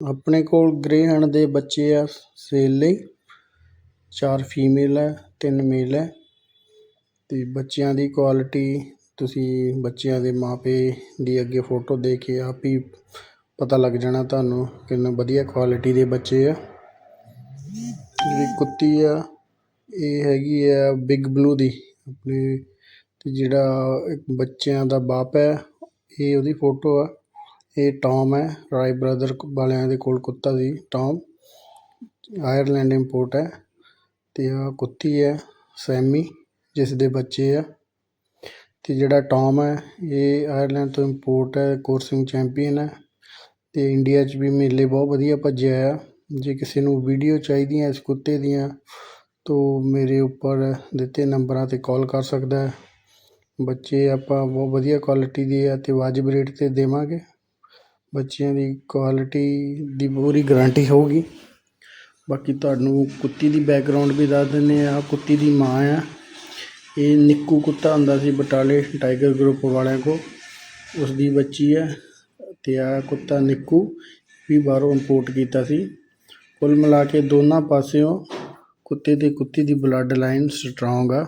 ਆਪਣੇ ਕੋਲ ਗ੍ਰੇਹੈਂਡ ਦੇ ਬੱਚੇ ਆ, ਸੇਲ ਲਈ। ਚਾਰ ਫੀਮੇਲ ਹੈ ਤਿੰਨ ਮੇਲ ਹੈ ਅਤੇ ਬੱਚਿਆਂ ਦੀ ਕੁਆਲਿਟੀ ਤੁਸੀਂ ਬੱਚਿਆਂ ਦੇ ਮਾਪੇ ਦੀ ਅੱਗੇ ਫੋਟੋ ਦੇਖ ਕੇ ਆਪ ਹੀ ਪਤਾ ਲੱਗ ਜਾਣਾ ਤੁਹਾਨੂੰ ਕਿੰਨਾ ਵਧੀਆ ਕੁਆਲਿਟੀ ਦੇ ਬੱਚੇ ਆ। ਜਿਹੜੀ ਕੁੱਤੀ ਆ, ਇਹ ਹੈਗੀ ਆ ਬਿਗ ਬਲੂ ਦੀ। ਆਪਣੇ ਅਤੇ ਜਿਹੜਾ ਬੱਚਿਆਂ ਦਾ ਬਾਪ ਹੈ ਇਹ ਉਹਦੀ ਫੋਟੋ ਆ। ਇਹ ਟੌਮ ਹੈ, ਰਾਏ ਬ੍ਰਦਰ ਵਾਲਿਆਂ ਦੇ ਕੋਲ ਕੁੱਤਾ ਸੀ, ਟੌਮ। ਆਇਰਲੈਂਡ ਇੰਪੋਰਟ ਹੈ ਅਤੇ ਆਹ ਕੁੱਤੀ ਹੈ, ਸੈਮੀ, ਜਿਸ ਦੇ ਬੱਚੇ ਆ। ਅਤੇ ਜਿਹੜਾ ਟੌਮ ਹੈ, ਇਹ ਆਇਰਲੈਂਡ ਤੋਂ ਇੰਪੋਰਟ ਹੈ, ਕੋਰਸਿੰਗ ਚੈਂਪੀਅਨ ਹੈ। ਅਤੇ ਇੰਡੀਆ 'ਚ ਵੀ ਮੇਲੇ ਬਹੁਤ ਵਧੀਆ ਭੱਜਿਆ ਆ। ਜੇ ਕਿਸੇ ਨੂੰ ਵੀਡੀਓ ਚਾਹੀਦੀਆਂ ਇਸ ਕੁੱਤੇ ਦੀਆਂ, ਤਾਂ ਮੇਰੇ ਉੱਪਰ ਦਿੱਤੇ ਨੰਬਰਾਂ 'ਤੇ ਕਾਲ ਕਰ ਸਕਦਾ ਬੱਚੇ ਆਪਾਂ ਬਹੁਤ ਵਧੀਆ ਕੁਆਲਿਟੀ ਦੇ ਆ ਅਤੇ ਵਾਜਬ ਰੇਟ 'ਤੇ ਦੇਵਾਂਗੇ। ਬੱਚਿਆਂ ਦੀ ਕੁਆਲਿਟੀ ਦੀ ਪੂਰੀ ਗਰੰਟੀ ਹੋਊਗੀ। ਬਾਕੀ ਤੁਹਾਨੂੰ ਕੁੱਤੀ ਦੀ ਬੈਕਗਰਾਊਂਡ ਵੀ ਦੱਸ ਦਿੰਦੇ ਹਾਂ। ਕੁੱਤੀ ਦੀ ਮਾਂ ਆ। ਇਹ ਨਿੱਕੂ ਕੁੱਤਾ ਹੁੰਦਾ ਸੀ ਬਟਾਲੇ ਟਾਈਗਰ ਗਰੁੱਪ ਵਾਲਿਆਂ ਕੋਲ। ਉਸ ਦੀ ਬੱਚੀ ਹੈ ਅਤੇ ਆਹ ਕੁੱਤਾ ਨਿੱਕੂ ਵੀ ਬਾਹਰੋਂ ਇੰਪੋਰਟ ਕੀਤਾ ਸੀ। ਕੁੱਲ ਮਿਲਾ ਕੇ ਦੋਨਾਂ ਪਾਸਿਓਂ ਕੁੱਤੇ ਅਤੇ ਕੁੱਤੀ ਦੀ ਬਲੱਡ ਲਾਈਨ ਸਟਰੋਂਗ ਆ।